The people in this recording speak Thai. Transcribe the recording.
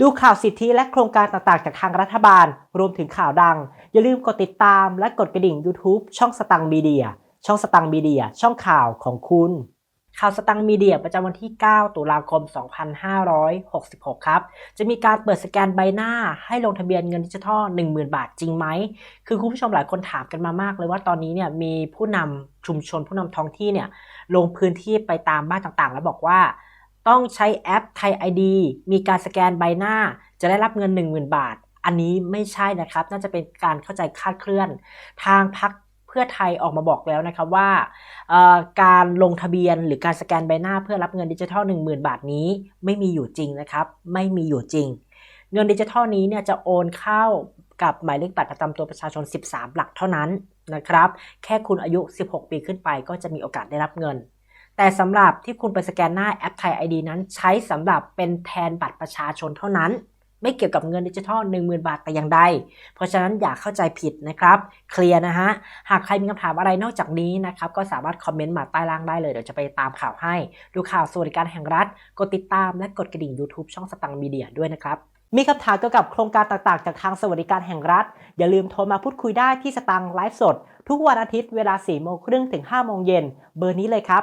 ดูข่าวสิทธิและโครงการต่างๆ จากทางรัฐบาล รวมถึงข่าวดัง อย่าลืมกดติดตามและกดกระดิ่ง YouTube ช่องสตังมีเดีย ช่องสตังมีเดีย ช่องข่าวของคุณ ข่าวสตังมีเดียประจำวันที่ 9 ตุลาคม 2566 ครับ จะมีการเปิดสแกนใบหน้าให้ลงทะเบียนเงินดิจิทัล 10,000 บาทจริงไหม คือคุณผู้ชมหลายคนถามกันมามากเลยว่าตอนนี้เนี่ยมีผู้นำชุมชนผู้นำท้องที่เนี่ยลงพื้นที่ไปตามบ้านต่างๆ แล้วบอกว่า ต้องใช้แอปไทย ID มีการสแกนใบหน้า จะได้รับเงิน 10,000 บาท อันนี้ไม่ใช่นะครับ น่าจะเป็นการเข้าใจคลาดเคลื่อน ทางพักเพื่อไทยออกมาบอกแล้วนะครับว่า การลงทะเบียนหรือการสแกนใบหน้าเพื่อรับเงินดิจิทัล 10,000 บาทนี้ ไม่มีอยู่จริงนะครับ ไม่มีอยู่จริง เงินดิจิทัลนี้เนี่ยจะโอนเข้ากับหมายเลขบัตรประจำตัวประชาชน 13 หลักเท่านั้นนะครับ แค่คุณอายุ 16 ปีขึ้นไปก็จะมีโอกาสได้รับเงิน แต่สำหรับที่คุณไปสแกนหน้าแอปไทย ID นั้น ใช้สำหรับเป็นแทนบัตรประชาชนเท่านั้น ไม่เกี่ยวกับเงินดิจิทัล 10,000 บาทแต่อย่างใด เพราะฉะนั้นอย่าเข้าใจผิดนะครับ เคลียร์นะฮะ หากใครมีคำถามอะไรนอกจากนี้นะครับ ก็สามารถคอมเมนต์มาใต้ล่างได้เลย เดี๋ยวจะไปตามข่าวให้ ดูข่าวสวัสดิการแห่งรัฐ กดติดตามและกดกระดิ่ง YouTube ช่องสตังค์มีเดียด้วยนะครับมีคำถามเกี่ยวกับโครงการต่างๆ จากทางสวัสดิการแห่งรัฐ อย่าลืมโทรมาพูดคุยได้ที่สตังค์ไลฟ์สด ทุกวันอาทิตย์เวลา4โมงครึ่งถึง5โมงเย็นเบอร์นี้เลยครับ